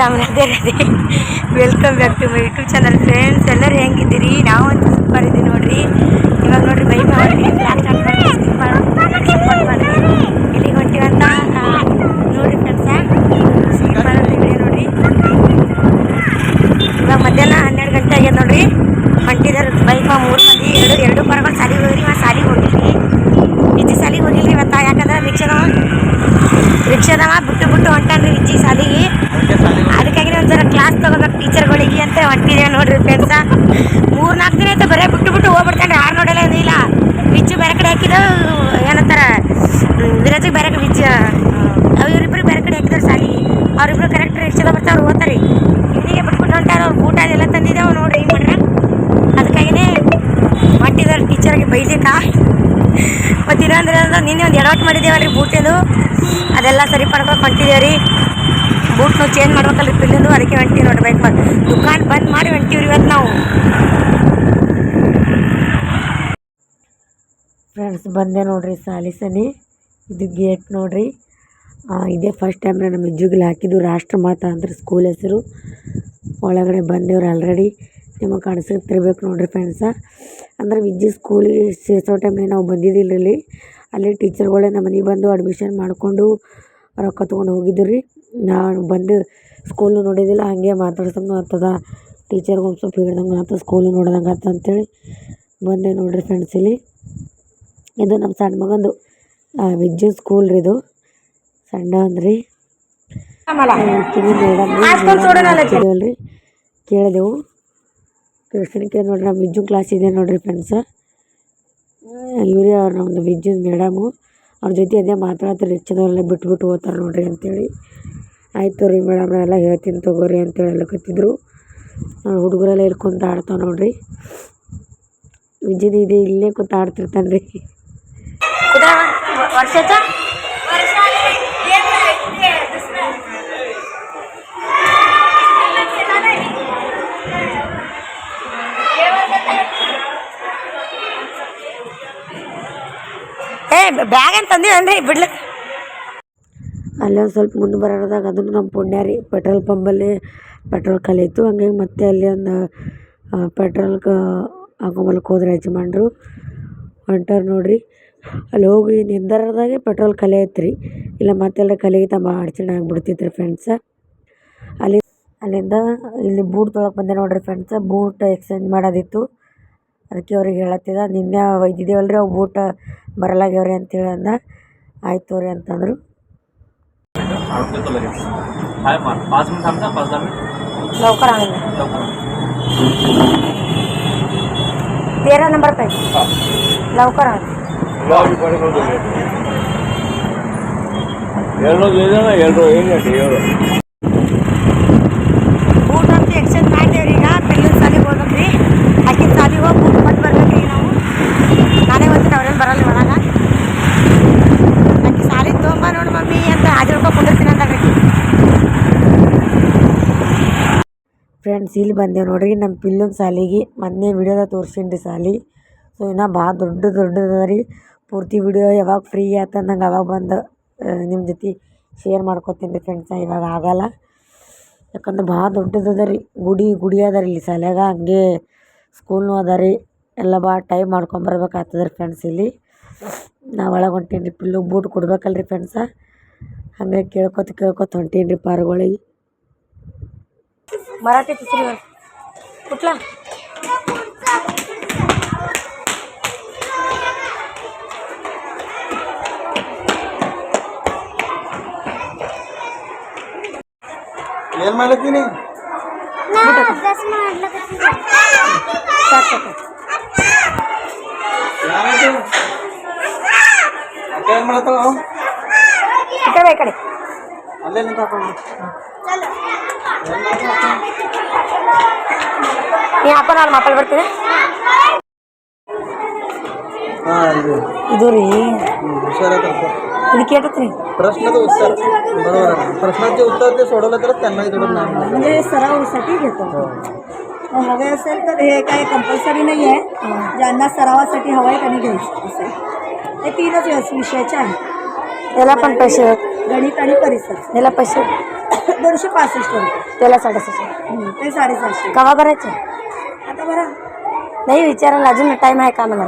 Ram Radhe Radhe welcome back to my YouTube channel friends ಎಲ್ಲರೂ ಹೆಂಗಿದ್ದೀರಿ? ನಾವು ಅಂತ ಸೂಪರ್ ಇದ್ದೀವಿ ನೋಡ್ರಿ. ಇವಾಗ ನೋಡ್ರಿ ಬೈಕ್ ಮಾಡಿ. ಇಲ್ಲಿಗೆ ಹೊಂಟಿವಂತ ಆ, ನೋಡ್ರಿ ಫ್ರೆಂಡ್ಸ ಸೂಪರ್ ಅಂತಿದೆ ನೋಡ್ರಿ. ಇವಾಗ ಮಧ್ಯಾಹ್ನ ಹನ್ನೆರಡು ಗಂಟೆ ಆಗ್ಯದ ನೋಡ್ರಿ. ಹೊಂಟಿದಾರೆ ಬೈಕ್ ಮೂರು ಮಂದಿ. ಎರಡು ಎರಡು ಪರಗಳು ಸಾಲಿಗೆ ಹೋಗ್ರಿ ಇವಾಗ ಸಾಲಿಗೆ ಹೋಗಿಲ್ರಿ ವಿಜಿ ಸಾಲಿಗೆ ಹೋಗಿಲ್ರಿ ಇವತ್ತ ಯಾಕಂದ್ರೆ ರಿಕ್ಷಾದವ. ರಿಕ್ಷಾದವ ಬಿಟ್ಟು ಬಿಟ್ಟು ಹೊಂಟಾನ್ರಿ ವಿಜಿ ಸಾಲಿಗೆ. ಕ್ಲಾಸ್ ತಗೋಬೇಕು ಟೀಚರ್ಗಳಿಗೆ ಅಂತ ಹೊಂಟಿದ್ದೇವೆ ನೋಡ್ರಿ ಫ್ರೆಂಡ್ಸ ಮೂರ್ ನಾಲ್ಕು ದಿನ ಆಯ್ತು ಬರೀ ಬಿಟ್ಟು ಬಿಟ್ಟು ಹೋಗ್ಬಿಡ್ತಾನೆ ಯಾರು ನೋಡಲ್ಲ ಏನಿಲ್ಲ ಬಿಚ್ಚು ಬೇರೆ ಕಡೆ ಹಾಕಿದ್ರು ಏನಂತಾರ ವಿರಾಜಿಗೆ ಬೇರೆ ವಿಜ್ಜ ಅವ್ರಿಬ್ರು ಬೇರೆ ಕಡೆ ಹಾಕಿದ್ರು ಸಾಲಿ ಅವರಿಬ್ರು ಕರೆಕ್ಟ್ ಎಷ್ಟು ಬರ್ತಾರೆ ಅವ್ರು ಓದ್ತಾರೆ. ಇವನಿಗೆ ಬಿಟ್ಬಿಟ್ಟು ಹೊಂಟಾರ ಅವ್ರು. ಊಟ ಅದೆಲ್ಲ ತಂದಿದ್ದೇವೆ ನೋಡ್ರಿ ಏನು ಮಾಡ್ರ ಅದಕ್ಕಾಗಿನೇ ಹೊಂಟಿದಾರೆ ಟೀಚರ್ಗೆ ಬೈಲಿಕ್ಕ. ಮತ್ತು ಇನ್ನೊಂದ್ರೆ ಅಂದ್ರೆ ನಿನ್ನೆ ಒಂದು ಎಡವಟ್ ಮಾಡಿದ್ದೇವಲ್ರಿ ಬೂಟೆದು ಅದೆಲ್ಲ ಸರಿ ಪಡ್ಕೊಂಡು ಬೂಟ್ನು ಚೇಂಜ್ ಮಾಡ್ಬೇಕಲ್ಲ ಪಿಲ್ಲಿಂದು ಅದಕ್ಕೆ ಹೊಂಟಿವಿ ನೋಡ್ರಿ ಬೈಕ್ ಮಾಡಿ ದುಕಾನ್ ಬಂದ್ ಮಾಡಿ ಹೊಂಟಿವ್ರಿ ಇವತ್ತು ನಾವು. ಫ್ರೆಂಡ್ಸ್ ಬಂದೆ ನೋಡ್ರಿ ಸಾಲಿ ಸನಿ. ಇದು ಗೇಟ್ ನೋಡ್ರಿ. ಇದೇ ಫಸ್ಟ್ ಟೈಮ್ ನಮ್ಮ ಇಜ್ಜುಗಿಲ್ ಹಾಕಿದ್ದು ರಾಷ್ಟ್ರ ಮಾತಾ ಅಂದ್ರೆ ಸ್ಕೂಲ್ ಹೆಸರು. ಒಳಗಡೆ ಬಂದೇವ್ರು ಆಲ್ರೆಡಿ ನಿಮಗೆ ಕಾಣಿಸ್ತಿರ್ಬೇಕು ನೋಡ್ರಿ ಫ್ರೆಂಡ್ಸ ಅಂದ್ರೆ ವಿಜಿ ಸ್ಕೂಲಿಗೆ ಸೇರಿಸೋ ಟೈಮ್ನಾಗ ನಾವು ಬಂದಿದ್ದಿಲ್ಲ ಇಲ್ಲಿ. ಅಲ್ಲಿ ಟೀಚರ್ಗಳೇ ನಮ್ಮ ಮನೆಗೆ ಬಂದು ಅಡ್ಮಿಷನ್ ಮಾಡಿಕೊಂಡು ರೊಕ್ಕ ತೊಗೊಂಡು ಹೋಗಿದ್ದು ರೀ. ನಾನು ಬಂದು ಸ್ಕೂಲು ನೋಡಿದಿಲ್ಲ ಹಾಗೆ ಮಾತಾಡ್ಸಂಗೆ ಆಗ್ತದ. ಟೀಚರ್ಗೆ ಒಂದು ಸ್ವಲ್ಪ ಹೇಳ್ದಂಗೆ ಸ್ಕೂಲ್ ಸ್ಕೂಲು ನೋಡ್ದಂಗೆ ಆಯ್ತು ಅಂತೇಳಿ ಬಂದೆ ನೋಡ್ರಿ ಫ್ರೆಂಡ್ಸ್ ಇಲ್ಲಿ. ಇದು ನಮ್ಮ ಸಣ್ಣ ಮಗಂದು ವಿಜ್ಜು ಸ್ಕೂಲ್ ರೀ ಇದು. ಸಣ್ಣ ಅಂದ್ರಿ. ಮೇಡಮ್ ಕೇಳಿದೆವು. ಕೃಷ್ಣಕ್ಕೆ ನೋಡ್ರಿ ನಮ್ಮ ವಿಜ್ಜು ಕ್ಲಾಸ್ ಇದೆ ನೋಡ್ರಿ ಫ್ರೆಂಡ್ಸ ಇವ್ರಿ ಅವ್ರು ನಮ್ಮದು ವಿಜ್ಜು ಮೇಡಮು ಅವ್ರ ಜೊತೆ ಅದೇ ಮಾತಾಡ್ತಾರೆ, ರಿಕ್ಷಾದವರೆಲ್ಲ ಬಿಟ್ಬಿಟ್ಟು ಹೋಗ್ತಾರೆ ನೋಡ್ರಿ ಅಂತೇಳಿ. ಆಯ್ತು ರೀ ಮೇಡಮ್ ಎಲ್ಲ ಹೇಳ್ತೀನಿ ತಗೋರಿ ಅಂತೇಳಿ ಹೇಳಕತ್ತಿದ್ರು ಹುಡುಗರೆಲ್ಲ ಇಲ್ಲಿ ಕುಂತು ಆಡ್ತಾವೆ ನೋಡಿರಿ. ವಿಜಯ್ ಇದೆ ಇಲ್ಲೇ ಕುಂತು ಆಡ್ತಿರ್ತಾನೆ ರೀ ವರ್ಷ ಏ ಬ್ಯಾಗ್ ಅಂತ ಅಂದ್ರೆ ಅಲ್ಲೇ ಒಂದು ಸ್ವಲ್ಪ ಮುಂದೆ ಬರೋದಾಗ ಅದನ್ನು ನಮ್ಮ ಪುಣ್ಯ ರೀ. ಪೆಟ್ರೋಲ್ ಪಂಪಲ್ಲಿ ಪೆಟ್ರೋಲ್ ಖಾಲಿ ಇತ್ತು ಹಂಗಾಗಿ ಮತ್ತೆ ಅಲ್ಲಿ ಒಂದು ಪೆಟ್ರೋಲ್ಗೆ ಹಾಕೊಂಬಲ್ಕ್ ಹೋದ್ರೆ ಯಜಮಾನ್ರು. ಹೊಂಟಾರ ನೋಡ್ರಿ. ಅಲ್ಲಿ ಹೋಗಿ ನಿಂದರದಾಗೆ ಪೆಟ್ರೋಲ್ ಖಾಲಿ ಐತೆ ರೀ ಇಲ್ಲ ಮತ್ತೆಲ್ಲ ಖಾಲಿಗಿತ್ತ ಭಾಳ ಅಡ್ಚಣೆ ಆಗಿಬಿಡ್ತಿದ್ರಿ ಫ್ರೆಂಡ್ಸ ಅಲ್ಲಿ, ಅಲ್ಲಿಂದ ಇಲ್ಲಿ ಬೂಟ್ ತೊಳಕ್ಕೆ ಬಂದೆ ನೋಡ್ರಿ ಫ್ರೆಂಡ್ಸ ಬೂಟ್ ಎಕ್ಸ್ಚೇಂಜ್ ಮಾಡೋದಿತ್ತು. ಅದಕ್ಕೆ ಅವ್ರಿಗೆ ಹೇಳತ್ತಿದ ನಿನ್ನೆ ಒಯ್ದಿದ್ದೇವಲ್ಲ ರೀ ಅವು ಬೂಟ ಬರಲಾಗ್ಯಾವ್ರಿ ಅಂತೇಳಿ ಅಂದ. ಆಯ್ತು ರೀ ಅಂತಂದರು. लवकर आण तेरा नंबर ಎರಡು ಏನು ಎರಡು ಏನು ಹೇಳು ಫ್ರೆಂಡ್ಸ್, ಇಲ್ಲಿ ಬಂದೇವೆ ನೋಡ್ರಿ ನಮ್ಮ ಪಿಲ್ಲುನ ಸಾಲಿಗೆ ಮೊನ್ನೆ ವಿಡಿಯೋದಾಗ ತೋರ್ಸೀನಿ ಸಾಲಿ. ಸೊ ಇನ್ನು ಭಾಳ ದೊಡ್ಡ ದೊಡ್ಡದ ರೀ ಪೂರ್ತಿ ವಿಡಿಯೋ ಯಾವಾಗ ಫ್ರೀ ಆಯ್ತು ನಂಗೆ ಅವಾಗ ಬಂದು ನಿಮ್ಮ ಜೊತೆ ಶೇರ್ ಮಾಡ್ಕೊತೀನಿ ರೀ ಫ್ರೆಂಡ್ಸ ಇವಾಗ ಆಗಲ್ಲ. ಯಾಕಂದ್ರೆ ಭಾಳ ದೊಡ್ಡದದ ರೀ ಗುಡಿ ಗುಡಿ ಅದ ರೀ ಇಲ್ಲಿ ಸಾಲ್ಯಾಗ, ಹಂಗೆ ಸ್ಕೂಲ್ನೂ ಅದ ರೀ ಎಲ್ಲ ಭಾಳ ಟೈಮ್ ಮಾಡ್ಕೊಂಬರ್ಬೇಕಾಗ್ತದ ರೀ ಫ್ರೆಂಡ್ಸ್ ಇಲ್ಲಿ. ನಾ ಒಳಗೆ ಹೊಂಟೀನಿ ರೀ ಪಿಲ್ಲು ಬೂಟ್ ಕೊಡ್ಬೇಕಲ್ಲ ರೀ ಫ್ರೆಂಡ್ಸ ಹಂಗೆ ಕೇಳ್ಕೊತ ಕೇಳ್ಕೊತ ಹೊಂಟೀನಿ ರೀ ಪಾರುಗಳಿಗೆ. मराठी तिसरीवर. कुठला? की नाही? म्हणत इकडे इकडे. ನೀ ಹಾಕೋ ನಾನು ಮಾತಾಡಿ ಬರ್ತೀನಿ ಹಾಂ ಇದು ಇದು ರೀ हम्म, हुशार ಇದು ಕೇಟತ್ರಿ प्रश्नाचं उत्तर बरोबर आहे प्रश्नाचे उत्तर ते सोडवलं तर त्यांनाही थोडं ज्ञान मिळेल. म्हणजे सरावासाठी घेतो मग हवे असेल तर हे काही कंपल्सरी नाही आहे ज्यांना सरावासाठी हवं आहे त्यांनी घ्यायचं असं आहे हे तीनच व्यवस- विषयाचे आहेत याला पण पैसे गणित आणि परिसर याला पैसे दोनशे पासष्ट रुपये. त्याला साडेसहाशे. हं, ते साडेसातशे कवा भरायचं आता बरं. नाही विचारायला अजून टाईम आहे का मला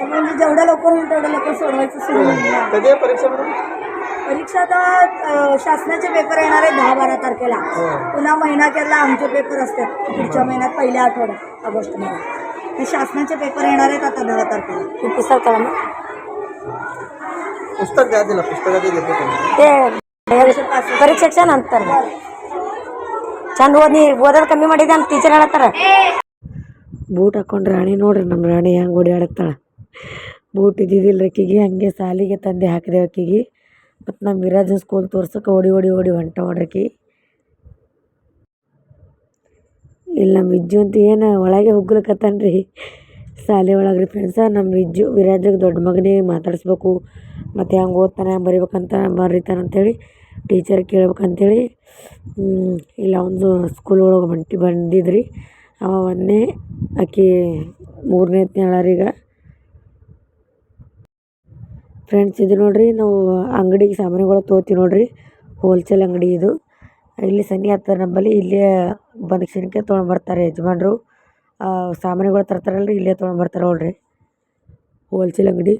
म्हणजे जेवढ्या लवकर होईल तेवढ्या लवकर सोडवायचं सुरू होईल ना. कधी आहे परीक्षा मॅडम परीक्षा आता अ, शासनाचे पेपर येणार आहे दहा बारा तारखेला. पुन्हा महिनाखेरला आमचे पेपर असतात. पुढच्या महिन्यात पहिल्या आठवड्यात ऑगस्टमध्ये ते शासनाचे पेपर येणार आहेत आता दहा तारखेला. ही पुस्तक कळा मग पुस्तक द्या तिला पुस्तकाचे ते ಪರೀಕ್ಷೆಗೆ ಅಂತಾರೆ. ಚಂದ ಓದಿ ಓದೋದು ಕಮ್ಮಿ ಮಾಡಿದೆ ಅಂತ ಟೀಚರ್ ಹೇಳತ್ತಾರ. ಬೂಟ್ ಹಾಕೊಂಡು ರಾಣಿ ನೋಡ್ರಿ ನಮ್ಮ ರಾಣಿ ಹೆಂಗೆ ಓಡಾಡತ್ತಾಳ ಬೂಟ್ ಇದ್ದಿದ್ದಿಲ್ಲ ಅಕ್ಕಿಗೆ, ಹಂಗೆ ಸಾಲಿಗೆ ತಂದೆ ಹಾಕಿದೆ ಅಕ್ಕಿಗೆ. ಮತ್ತು ನಮ್ಮ ವಿರಾಜನ್ ಸ್ಕೂಲ್ ತೋರ್ಸಕ್ಕೆ ಓಡಿ ಓಡಿ ಓಡಿ ಹೊಂಟ ಹೊಡ್ರಕಿ ಇಲ್ಲಿ ನಮ್ಮ ವಿಜ್ಜು ಅಂತ ಏನು ಒಳಗೆ ಹುಗ್ಲಕತ್ತಾನ್ರಿ ಶಾಲೆ ಒಳಗೆ ರೀ ಫ್ರೆಂಡ್ಸ ನಮ್ಮ ವಿಜ್ಜು ವಿರಾಜಿಗೆ ದೊಡ್ಡ ಮಗನಿಗೆ ಮಾತಾಡಿಸ್ಬೇಕು. ಮತ್ತು ಹೆಂಗೆ ಓದ್ತಾನೆ, ಹೆಂಗೆ ಬರಿಬೇಕಂತ ಬರೀತಾನೆ ಅಂತೇಳಿ ಟೀಚರ್ ಕೇಳ್ಬೇಕಂತೇಳಿ ಇಲ್ಲಿ ಒಂದು ಸ್ಕೂಲ್ ಒಳಗೆ ಹೊಂಟಿ ಬಂದಿದ್ರಿ. ಅವ ಒಂದನೇ ಆಕೆ ಮೂರನೇ ಹೇಳಾರೀಗ ಫ್ರೆಂಡ್ಸ್ ಇದು ನೋಡ್ರಿ, ನಾವು ಅಂಗಡಿಗೆ ಸಾಮಾನುಗಳು ತೊಗೋತೀವಿ ನೋಡ್ರಿ ಹೋಲ್ಸೇಲ್ ಅಂಗಡಿ ಇದು. ಇಲ್ಲಿ ಸನಿ ಹತ್ತಾರೆ ನಂಬಲ್ಲಿ ಇಲ್ಲೇ ಬಂದು ಕ್ಷಣಕ್ಕೆ ತೊಗೊಂಡ್ಬರ್ತಾರೆ ಯಜಮಾನ್ರು ಸಾಮಾನುಗಳು ತರ್ತಾರಲ್ರಿ, ಇಲ್ಲೇ ತೊಗೊಂಬರ್ತಾರೆ ನೋಡ್ರಿ ಹೋಲ್ಸೇಲ್ ಅಂಗಡಿ.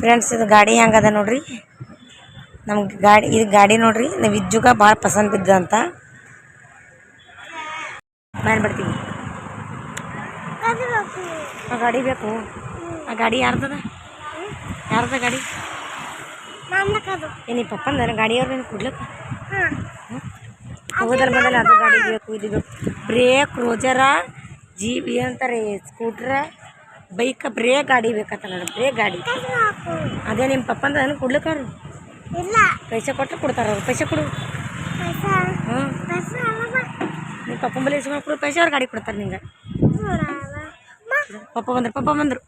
ಫ್ರೆಂಡ್ಸ್ ಇದು ಗಾಡಿ ಹೆಂಗದ ನೋಡ್ರಿ? ನಮ್ಗೆ ಗಾಡಿ, ಇದು ಗಾಡಿ ನೋಡ್ರಿ, ನಾವು ಇಜ್ಜುಗ ಭಾಳ ಪಸಂದ್ ಬಿದ್ದ ಅಂತ. ಮಾಡ್ಬಿಡ್ತೀವಿ ಆ ಗಾಡಿ ಬೇಕು. ಆ ಗಾಡಿ ಯಾರ್ದದ? ಯಾರ್ದ ಗಾಡಿ? ಏನಿ ಪಪ್ಪಂದ ಗಾಡಿಯವ್ರು ನೀನು ಕೊಡ್ಲಕ್ಕ? ಹೋದಲ್ ಬಂದಲ್ಲಿ ಅದು ಗಾಡಿ ಬೇಕು, ಇದು ಬೇಕು. ಬ್ರೇಕ್, ರೋಜರ ಬಿ ಅಂತಾರೆ, ಸ್ಕೂಟ್ರ, ಬೈಕ್, ಬ್ರೇಕ್ ಗಾಡಿ ಬೇಕತ್ತಲ್ಲ ಬ್ರೇಕ್ ಗಾಡಿ. ಅದೇ ನಿಮ್ಮ ಪಪ್ಪಂದ ಅದನ್ನು ಕೊಡ್ಲಿಕ್ಕಾರು ಇಲ್ಲ. ಪೈಸೆ ಕೊಟ್ಟರೆ ಕೊಡ್ತಾರ ಅವ್ರು. ಪೈಸೆ ಕೊಡು. ಹ್ಞೂ ನಿಮ್ಮ ಬಲಿ ಇಸ್ಕೊಂಡು ಕೊಡು. ಪೈಸೆ ಅವ್ರು ಗಾಡಿ ಕೊಡ್ತಾರೆ ನಿಂಗೆ. ಪಪ್ಪ ಬಂದ್ರು ಪಪ್ಪ ಬಂದರು.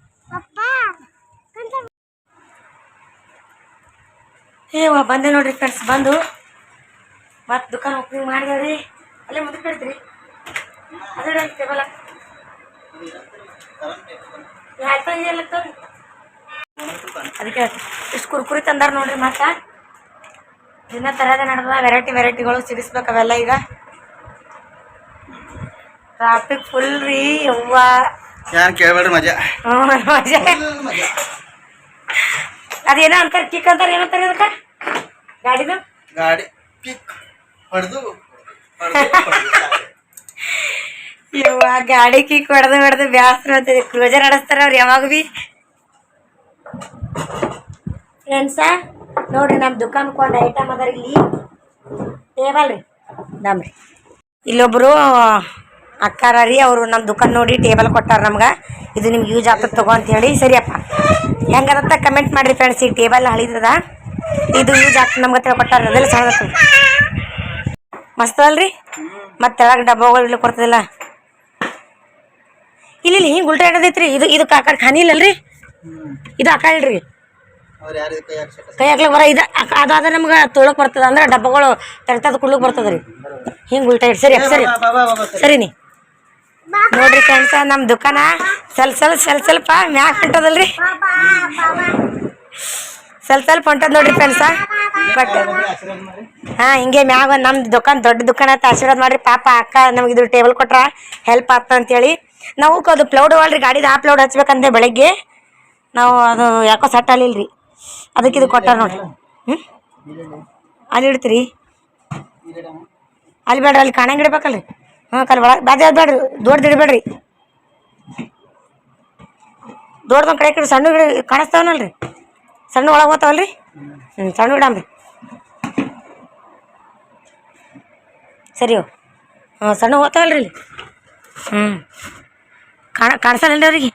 ಏ ಬಂದೆ ನೋಡ್ರಿ ಫ್ರೆಂಡ್ಸ್ ಬಂದು. ಮತ್ತೆ ದುಕಾನ್ ಓಪನಿಂಗ್ ಮಾಡಿದ್ರಿ ಅಲ್ಲೇ ಮುಂದಕ್ಕೆ ಇಡ್ತೀರಿ ಅದೇ ಟೇಬಲ್ ಆಯ್ತಾ ಇದೆಯಲ್ಲ ಅದಕ್ಕೆ ಇಷ್ಟು ಕುರ್ಕುರಿ ತಂದಾರ ನೋಡ್ರಿ ಮತ್ತೆ. ದಿನ ತರದೇ ನಡೆದ ವೆರೈಟಿ ವೆರೈಟಿಗಳು ಸಿಡಿಸ್ಬೇಕು ಅವೆಲ್ಲ ಈಗ. ಟ್ರಾಫಿಕ್ ಫುಲ್ ರೀ ಯವ್ವ. ಯಾರು ಕೇಳಬೇಡ್ರಿ ಮಜಾ. ಹ್ಞೂ ಮಜಾ. ಅದೇನೋ ಅಂತಾರೆ ಕಿಕ್ ಅಂತಾರೆ ಏನಂತಾರೆ ಅದಕ್ಕೆ? ಗಾಡಿದು? ಗಾಡಿ ಕಿಕ್ ಹೊಡೆದು ಯವ್ವ ಗಾಡಿ ಕಿಕ್ ಹೊಡೆದು ಹೊಡೆದು ಬ್ಯಾಸ್ರ ಅಂತ ಕ್ರೂಜರ್ ನಡೆಸ್ತಾರ ಅವ್ರು ಯಾವಾಗ ಭೀ ಫ್ರೆಂಡ್ಸ ನೋಡ್ರಿ ನಮ್ಮ ದುಕಾನಕ್ಕೆ ಒಂದು ಐಟಮ್ ಅದ ರೀ ಇಲ್ಲಿ. ಟೇಬಲ್ ರೀ ನಮ್ರಿ ಇಲ್ಲೊಬ್ಬರು ಅಕ್ಕಾರ ರೀ, ಅವರು ನಮ್ಮ ದುಕಾನ್ ನೋಡಿ ಟೇಬಲ್ ಕೊಟ್ಟಾರ ನಮ್ಗೆ. ಇದು ನಿಮ್ಗೆ ಯೂಸ್ ಆಗ್ತದೆ ತಗೋ ಅಂತ ಹೇಳಿ, ಸರಿಯಪ್ಪ. ಹೆಂಗದತ್ತ ಕಮೆಂಟ್ ಮಾಡಿರಿ ಫ್ರೆಂಡ್ಸ್ ಈ ಟೇಬಲ್ ಹಳಿದದ ಇದು ಯೂಸ್ ಆಗ್ತದೆ ನಮ್ಗೆ ಹತ್ರ ಕೊಟ್ಟಾರ ಅದೆಲ್ಲ ಚೆನ್ನಾಗತ್ತ ಮಸ್ತ್ ಅಲ್ರಿ ಮತ್ತೆ ತೆಳಗೆ ಡಬ್ಬಗಳು ಕೊಡ್ತದಿಲ್ಲ. ಇಲ್ಲಿ ಹಿಂಗೆ ಉಲ್ಟಾ ಇಡೋದೈತ್ರಿ ಇದು ಇದು ಕಾಕಡ್ ಖಾನಿ ಇಲ್ಲಲ್ರಿ ಇದು ಅಕ್ಕ ಕೈ ಹಾಕ್ಲಿಕ್ಕೆ ಬರ ಇದು ಅದಾದ ನಮ್ಗೆ ತೊಳಕ್ ಬರ್ತದ ಅಂದ್ರೆ ಡಬ್ಬಗಳು ತೆಗ್ತದ ಕುಡ್ಲಕ್ ಬರ್ತದ ರೀ ಹಿಂಗೆ ಉಲ್ಟಾ ಇಟ್ಟು ಸರಿ ಸರಿ. ಸರಿ. ನೀ ನೋಡ್ರಿ ಫ್ರೆಂಡ್ಸ ನಮ್ಮ ದುಕಾನ ಸ್ವಲ್ಪ ಸ್ವಲ್ಪ ಸ್ವಲ್ಪ ಸ್ವಲ್ಪ ಮ್ಯಾಕ್ ಹೊಂಟದಲ್ರಿ. ಸ್ವಲ್ಪ ಸ್ವಲ್ಪ ಹೊಂಟದ ನೋಡ್ರಿ ಫ್ರೆಂಡ್ಸ ಬಟ್ ಹಾಂ ಹಿಂಗೆ ಮ್ಯಾಗ ಒಂದು ನಮ್ಮ ದುಕಾನ್ ದೊಡ್ಡ ದುಕಾನ್ ಅಂತ ಆಶೀರ್ವಾದ ಮಾಡ್ರಿ. ಪಾಪ ಅಕ್ಕ ನಮ್ಗೆ ಇದು ಟೇಬಲ್ ಕೊಟ್ರ ಹೆಲ್ಪ್ ಆಗ್ತದ ಅಂತೇಳಿ. ನಾವು ಅದು ಪ್ಲೌಡ್ ಅಲ್ರಿ ಗಾಡಿದು ಆ ಪ್ಲೌಡ್ ಹಚ್ಬೇಕಂದೆ ಬೆಳಗ್ಗೆ. ನಾವು ಅದು ಯಾಕೋ ಸಟ್ ಅಲ್ಲಿಲ್ರಿ ಅದಕ್ಕೆ ಇದು ಕೊಟ್ಟಾರ ನೋಡ್ರಿ. ಹ್ಞೂ ಅಲ್ಲಿ ಇಡ್ತೀರಿ? ಅಲ್ಲಿ ಬೇಡ್ರಿ, ಅಲ್ಲಿ ಕಾಣಂಗೆ ಇಡ್ಬೇಕಲ್ರಿ. ಹಾಂ ಕಲ್ ಒಳಗೆ ಅದು ಬೇಡ್ರಿ ದೊಡ್ಡದು ಇಡಬೇಡ್ರಿ ದೊಡ್ಡದೊಂದು ಕಡೆ ಕಡೆ ಸಣ್ಣ ಗಿಡ ಕಾಣಿಸ್ತಾವನಲ್ರಿ. ಸಣ್ಣ ಒಳಗೆ ಹೋಗ್ತಾವಲ್ರಿ ಹ್ಞೂ ಸಣ್ಣ ಇಡಮ್ರಿ ಸರಿ ಹಾಂ ಸಣ್ಣ ಹೋಗ್ತಾವಲ್ರಿ ಇಲ್ಲಿ. ಹ್ಞೂ ಕಾಣ ಕಾಣಿಸಲ್ಲ ಅವ್ರಿಗೆ.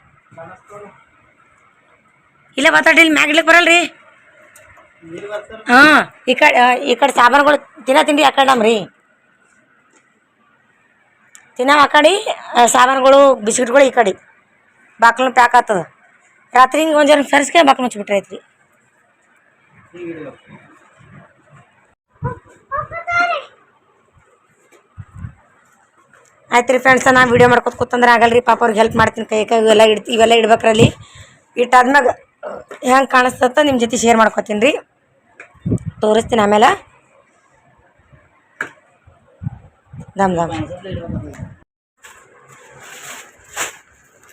ಇಲ್ಲ ಮಾತಾಡಿ, ಇಲ್ಲಿ ಮ್ಯಾಗ ಬರಲ್ರಿ. ಹಾಂ, ಈ ಕಡೆ ಈ ಕಡೆ ಸಾಮಾನುಗಳು ತಿನ್ನ ತಿಂಡಿ ಆ ರೀ ನಮ್ರಿ. ತಿನ್ನ ಆ ಕಡೆ ಸಾಮಾನುಗಳು, ಬಿಸ್ಕಿಟ್ಗಳು ಈ ಕಡೆ. ಬಾಕ್ಲನ್ನ ಪ್ಯಾಕ್ ಆಗ್ತದ. ರಾತ್ರಿ ಹಿಂಗೆ ಒಂದು ಜನ ಸರಿಸ್ಕೆ ಬಾಕ್ಲು ಮುಚ್ಚಿಬಿಟ್ರೆ ಐತ್ರಿ ಆಯ್ತು ರೀ ಫ್ರೆಂಡ್ಸ ನಾನು ವೀಡಿಯೋ ಮಾಡ್ಕೊತ ಕೂತಂದ್ರೆ ಆಗಲ್ರಿ. ಪಾಪ ಅವ್ರಿಗೆ ಹೆಲ್ಪ್ ಮಾಡ್ತೀನಿ. ಕೈ ಕೈ, ಇವೆಲ್ಲ ಇಡ್ತಿ ಇವೆಲ್ಲ ಇಡ್ಬೇಕ್ರಲ್ಲಿ. ಇಟ್ಟಾದ್ಮ್ಯಾಗ ಹೆಂಗೆ ಕಾಣಿಸ್ತತ್ತ ನಿಮ್ಮ ಜೊತೆ ಶೇರ್ ಮಾಡ್ಕೊತೀನಿ ರೀ. ತೋರಿಸ್ತೀನಿ ಆಮೇಲೆ. ದಮ್ ದಮ್.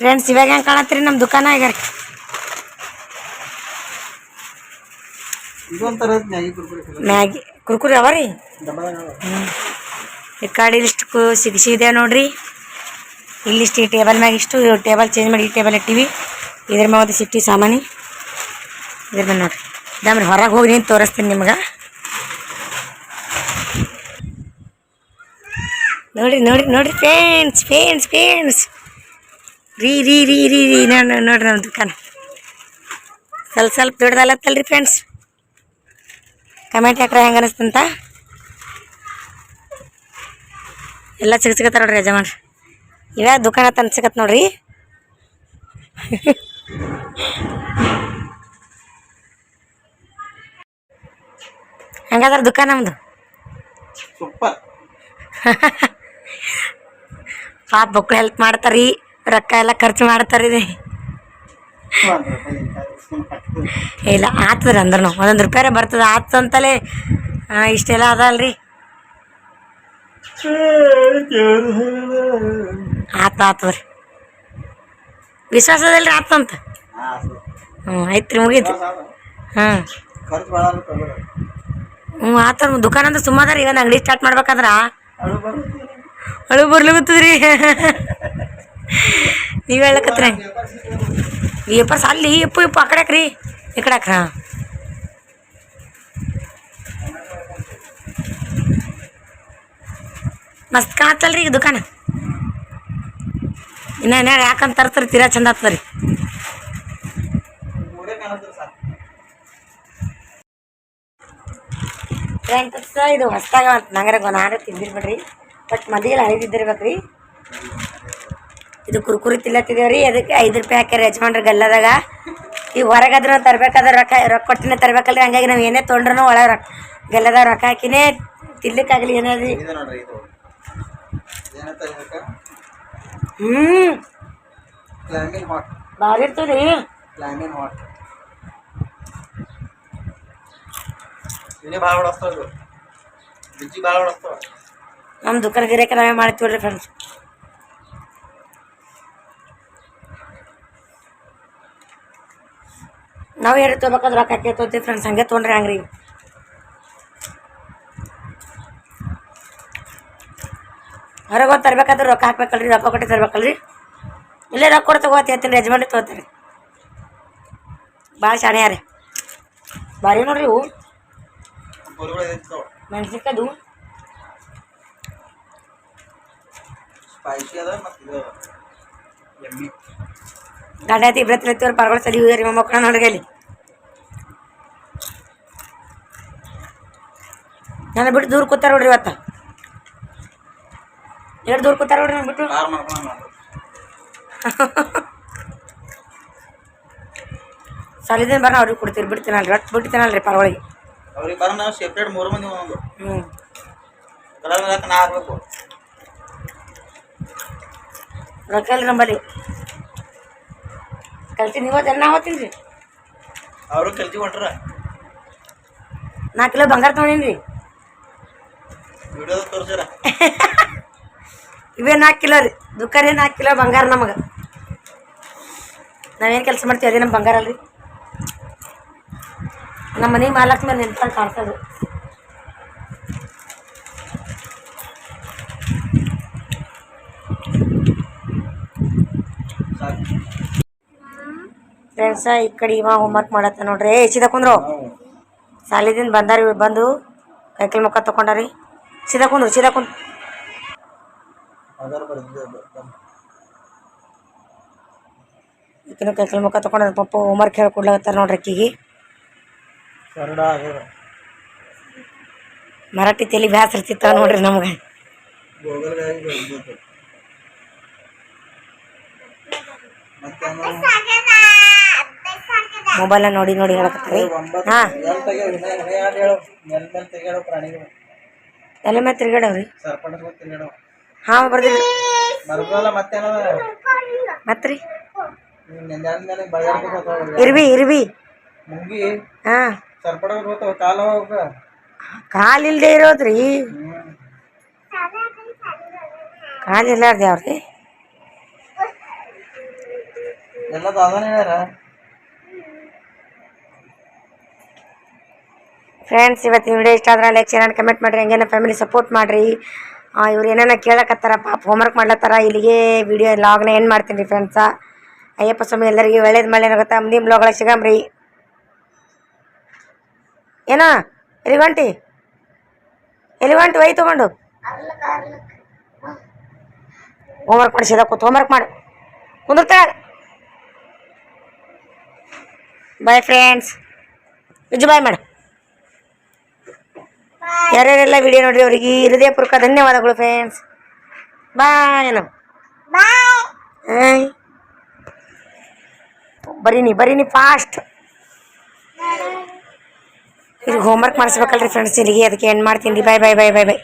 ಫ್ರೆಂಡ್ಸ್ ಇವಾಗ ಹೆಂಗೆ ಕಾಣತ್ತೀರಿ ನಮ್ಮ ದುಕಾನ ಈಗ ಮ್ಯಾಗಿ ಕುರ್ಕುರಿ ಅವ ರೀ? ಈ ಕಡೆ ಇಲ್ಲಿಷ್ಟು ಸಿಗಿಸಿದೆ ನೋಡ್ರಿ. ಇಲ್ಲಿಷ್ಟು ಈ ಟೇಬಲ್ ಮ್ಯಾಗ ಇಷ್ಟು ಟೇಬಲ್ ಚೇಂಜ್ ಮಾಡಿ ಈ ಟೇಬಲ್ ಇಟ್ಟಿವಿ. ಇದ್ರ ಮ್ಯಾಗ ಸಿಟ್ಟಿ ಸಾಮಾನಿ. ಇದ್ರ ನೋಡ್ರಿ. ದಮ್ರಿ ಹೊರಗೆ ಹೋಗಿ ನೀನು ತೋರಿಸ್ತೀನಿ ನಿಮ್ಗೆ. ನೋಡ್ರಿ ನೋಡ್ರಿ ನೋಡ್ರಿ ಫ್ರೆಂಡ್ಸ್ ಫ್ರೆಂಡ್ಸ್ ಫ್ರೆಂಡ್ಸ್. ರೀ ರೀ ರೀ ರೀ ರೀ ನೋಡಿ ನೋಡ್ರಿ ನಮ್ಮ ದುಕಾನ್. ಸ್ವಲ್ಪ ಸ್ವಲ್ಪ ದೊಡ್ಡದಲ್ಲತ್ತಲ್ರಿ ಫ್ರೆಂಡ್ಸ್. ಕಮೆಂಟ್ ಹಾಕ್ರೆ ಹೆಂಗೆ ಅನಿಸ್ತಂತ? ಎಲ್ಲ ಸಿಗ ಸಿಗತ್ತಾರ ನೋಡ್ರಿ ಯಜಮಾನ್ ಇವಾಗ ದುಕಾನ ತಂದು ಸಿಗತ್ ನೋಡ್ರಿ. ಹೆಂಗದ್ರ ದುಕಾನ್ ನಮ್ದು? ಸೂಪರ್. ಪಾಪ ಮಕ್ಳು ಹೆಲ್ಪ್ ಮಾಡ್ತಾರಿ ರೊಕ್ಕ ಎಲ್ಲ ಖರ್ಚು ಮಾಡ್ತಾರಿ ಇಲ್ಲ. ಆತದ್ರಿ ಅಂದ್ರೂ ಒಂದೊಂದು ರೂಪಾಯಿ ಬರ್ತದೆ ಆತು ಅಂತಲೇ ಅದ ಇಷ್ಟೆಲ್ಲ ಅದಲ್ರಿ. ಆತ ಆತದ್ರಿ. ವಿಶ್ವಾಸ ಅದಲ್ರಿ ಆತಂತ ಹ್ಞೂ ಐತ್ರಿ ಮುಗೀತು ಹಾಂ ಹ್ಞೂ ಆತ ದುಕಾನ ಅಂದ್ರೆ ಸುಮ್ಮನೆ ಈಗ ಅಂಗಡಿ ಸ್ಟಾರ್ಟ್ ಮಾಡ್ಬೇಕಾದ್ರ? ಅಳು ಬರ್ಲಿಗತ್ತದ್ರಿ ನೀವು ಹೇಳಕತ್ರಿ. ಏಪರ್ಸ್ ಅಲ್ಲಿ ಇಪ್ಪು ಇಪ್ಪು ಆ ಕಡೆಕ್ರಿ ಈ ಕಡೆಕ್ರ ಮಸ್ತ್ ಕಾಣತ್ತಲ್ರಿ ಈಗ ದುಕಾನ. ಇನ್ನ ಯಾಕಂತ ತರ್ತಾರೆ, ತೀರಾ ಚಂದ ಆಗ್ತದ್ರಿ. ಫ್ರೆಂಡ್ಸ್ ಇದು ಹೊಸ್ದಾಗ ನಂಗರ ನಾನು ತಿಂದಿರ್ಬೇಡ್ರಿ. ಬಟ್ ಮದಿಗೆಲ್ಲ ಹಳಿದಿದ್ದಿರ್ಬೇಕ್ರಿ ಇದು ಕುರ್ಕುರಿ ತಿಲ್ಲತ್ತಿದೇವ್ರಿ ಅದಕ್ಕೆ ಐದು ರೂಪಾಯಿ ಹಾಕ್ಯಾರ ಯಜಮಾನ್ರಿ ಗಲ್ಲದಾಗ. ಈಗ ಹೊರಗಾದ್ರೂ ತರ್ಬೇಕಾದ್ರೆ ರೊಕ್ಕ ರೊಕ್ಕ ಕೊಟ್ಟಿನೇ ತರ್ಬೇಕಲ್ರಿ. ಹಂಗಾಗಿ ನಾವು ಏನೇ ತೊಗೊಂಡ್ರೂ ಒಳಗೆ ರೊಕ್ಕ ಗಲ್ಲದಾಗ ರೊಕ್ಕ ಹಾಕಿನೇ ತಿನ್ಲಿಕ್ಕಾಗಲಿ ಏನಾದ್ರಿ. ಹ್ಞೂ ಭಾರಿ ಇರ್ತದೆ ಕ್ಲೈಮೇಟ್ ಹಾಟ್ ಇಲ್ಲೇ ಭಾಳ ಹೊಡಸ್ತಾವ ಇದು ಬಿಜ್ಜಿ ಭಾಳ ಹೊಡಸ್ತಾವ ನಮ್ಮ ದುಕಾನ ಗಿರೇಕ ನಾವೇ ಮಾಡ್ತೀವ್ರಿ ಫ್ರೆಂಡ್ಸ್ ನಾವು ಹೇಳಿ ತೊಗೊಬೇಕಾದ್ರೆ ರೊಕ್ಕ ಹಾಕಿ ತೊಗೊತೀವಿ ಫ್ರೆಂಡ್ಸ್ ಹಂಗೆ ತೊಗೊಂಡ್ರೆ ಹಂಗ್ರಿ. ಹೊರಗೆ ತರ್ಬೇಕಾದ್ರೆ ರೊಕ್ಕ ಹಾಕ್ಬೇಕಲ್ರಿ, ರೊಕ್ಕ ಕೊಟ್ಟು ತರ್ಬೇಕಲ್ರಿ. ಇಲ್ಲೇ ರೊಕ್ಕ ಕೊಟ್ಟು ತಗೋತಿ ಹೇಳ್ತೀನಿ ಯಜಮಾನ್ರಿ ತೊಗೋತಾರೆ ಭಾಳ ಶಾಣೆ ಯಾರೇ ಭಾರಿ ನೋಡ್ರಿ ಇವು. ಮೆಣಸಿನ್ಕಾಯ್ದು ಸ್ಪೈಸಿ ಅದ ಮತ್ತು ಇದು ಎಮ್ಮಿ. ಗಂಡಾತಿ ಇಬ್ರತ್ ಎತ್ತಿವ್ರು ಪರಗಳು ಸರಿ ಹೋಗ್ಯಾರಿ ಮೊಮ್ಮಕ್ಕಳ ನನ್ನ ಬಿಟ್ಟು ದೂರ ಕೂತಾರ ನೋಡ್ರಿ ಇವತ್ತ. ಎರಡು ದೂರ ಕೂತಾರ ನೋಡ್ರಿ ನನ್ನ ಬಿಟ್ಟು? ಸಲಿದಿನ ಬರ ಅವ್ರಿಗೆ ಕೊಡ್ತೀರಿ ಬಿಡ್ತೀನಲ್ರಿ ಒಟ್ಟು ಬಿಡ್ತೀನಲ್ರಿ ಪರವಳಿಗೆ. ಅವ್ರಿಗೆ ಬರೋ ನಾವು ಸೆಪ್ರೇಟ್ ಮೂರು ಮಂದಿ ಒಂದೊಂದು. ಹ್ಞೂ ಕಲರ್ ನಾ ಹಾಕ್ಬೇಕು. ರೊಕ್ಕ ಇಲ್ಲ ನಂಬಲ್ಲಿ. ಕಲ್ತೀನಿ ಇವತ್ತು ಎಲ್ಲ ಹೋಗ್ತೀನಿ ರೀ ಅವರು ಕಲ್ತಿ ಹೊಂಟ್ರ. ನಾಲ್ಕು ಕಿಲೋ ಬಂಗಾರ ತೊಗೊಂಡೀನಿ ರೀ ವಿಡಿಯೋದಾಗ ತೋರ್ಸ್ಯಾರ. ಇವೇ ನಾಲ್ಕು ಕಿಲೋ ರೀ. ದುಕಾನೇ ನಾಲ್ಕು ಕಿಲೋ ಬಂಗಾರ ನಮಗೆ. ನಾವೇನು ಕೆಲಸ ಮಾಡ್ತೀವಿ ಅದೇ ನಮ್ಮ ಬಂಗಾರ ಅಲ್ರಿ. ನಮ್ಮ ಮನೆ ಮಾಲಕ್ ಮೇಲೆ ನಿಂತ್ಕೊಂಡು ಕಾಣ್ತದೆ ಸಾಕು ಫ್ರೆಂಡ್ಸ ಈ ಕಡೆ ಇವ ಹೋಮ್ವರ್ಕ್ ಮಾಡತ್ತ ನೋಡ್ರಿ. ಏ ಸೀದಾ ಕುಂದ್ರು. ಸಾಲಿದಿಂದ ಬಂದಾರಿ ಬಂದು ಕೈಕಲ್ ಮುಖ ತಗೊಂಡಾರಿ ಸೀದಾ ಕುಂದ್ರು ಸೀದಾ ಕುಂದ್ ಈಕಿನ ಕೈಕಲ್ ಮುಖ ತಗೊಂಡ್ರ ಪಪ್ಪ ಹೋಮ್ವರ್ಕ್ ಹೇಳ್ಕೊಡ್ಲಾಗತ್ತಾರ ನೋಡ್ರಿ ಅಕ್ಕಿಗೆ. ಮರಾಠಿ ತಲೆ ಬ್ಯಾಸ್ರ ಇರ್ತಿತ್ತ ನೋಡ್ರಿ ನಮ್ಗೆ. ಮೊಬೈಲ ನೋಡಿ ನೋಡಿ ಹೇಳಕತ್ತೀ ಹಾಂ. ಎಲ್ಲಿ ಮೇಲೆ ತಿರುಗಾಡವ್ರಿ? ಹಾಂ ಬರ್ದಿಲ್ಲ ಮತ್ರಿ? ಇರ್ಬಿ ಮುಂಗಿ ಹಾಂ. ಸರ್ಪಣ ಬರ್ತಾವ ಕಾಲ ಹೋಗ? ಕಾಲಿಲ್ದೇ ಇರೋದ್ರಿ. ಕಾಲಿಲ್ಲಾರ್ದು ಯಾವ್ರಿ ಎಲ್ಲ ದಾದಾನೇ ಹೇಳ್ಯಾರ ಫ್ರೆಂಡ್ಸ್ ಇವತ್ತಿನ ವಿಡಿಯೋ ಇಷ್ಟ ಆದ್ರೆ ಲೈಕ್ ಶೇರ್ ಕಮೆಂಟ್ ಮಾಡಿರಿ. ಹಂಗೇನ ಫ್ಯಾಮಿಲಿ ಸಪೋರ್ಟ್ ಮಾಡಿರಿ. ಇವ್ರು ಏನೇನ ಕೇಳಕತ್ತಾರ ಪಾಪ ಹೋಮ್ವರ್ಕ್ ಮಾಡ್ಲತ್ತಾರ ಇಲ್ಲಿಗೆ ವಿಡಿಯೋ ಲಾಗ್ನ ಏನು ಮಾಡ್ತೀನಿ ರೀ ಫ್ರೆಂಡ್ಸ ಅಯ್ಯಪ್ಪ ಸ್ವಾಮಿ ಎಲ್ಲರಿಗೂ ಒಳ್ಳೇದು ಮಳ್ಳೇನಾಗತ್ತಾ ಮುಂದಿನ ಬ್ಲಾಗ್ ಸಿಗಮ್ರಿ. ಏನೋ? ಎಲ್ಲಿ ಹೊಂಟಿ? ಎಲ್ಲಿ ಹೊಂಟಿ? ಒಯ್ ತಗೊಂಡು. ಹೋಮ್ವರ್ಕ್ ಮಾಡಿ ಸೀದಾ ಕೂತ್ ಹೋಮ್ವರ್ಕ್ ಮಾಡು. ಕುಂದಿರ್ತಾ? ಬಾಯ್ ಫ್ರೆಂಡ್ಸ್ ವಿಜು ಬಾಯ್ ಮಾಡು. ಯಾರ್ಯಾರೆಲ್ಲ ವಿಡಿಯೋ ನೋಡ್ರಿ ಅವರಿಗೆ ಹೃದಯಪೂರ್ವಕ ಧನ್ಯವಾದಗಳು ಫ್ರೆಂಡ್ಸ್ ಬಾಯ್ ಅನ್ನ ಬಾಯ್ ಬರೀನಿ ಬರೀನಿ ಫಾಸ್ಟ್ ಈಗ ಹೋಮ್ವರ್ಕ್ ಮಾಡಿಸ್ಬೇಕಲ್ರಿ ಫ್ರೆಂಡ್ಸ್ ಇಲ್ಲಿಗೆ ಅದಕ್ಕೆ ಏನು ಮಾಡ್ತೀನಿ ರೀ. ಬಾಯ್ ಬಾಯ್ ಬಾಯ್ ಬಾಯ್ ಬಾಯ್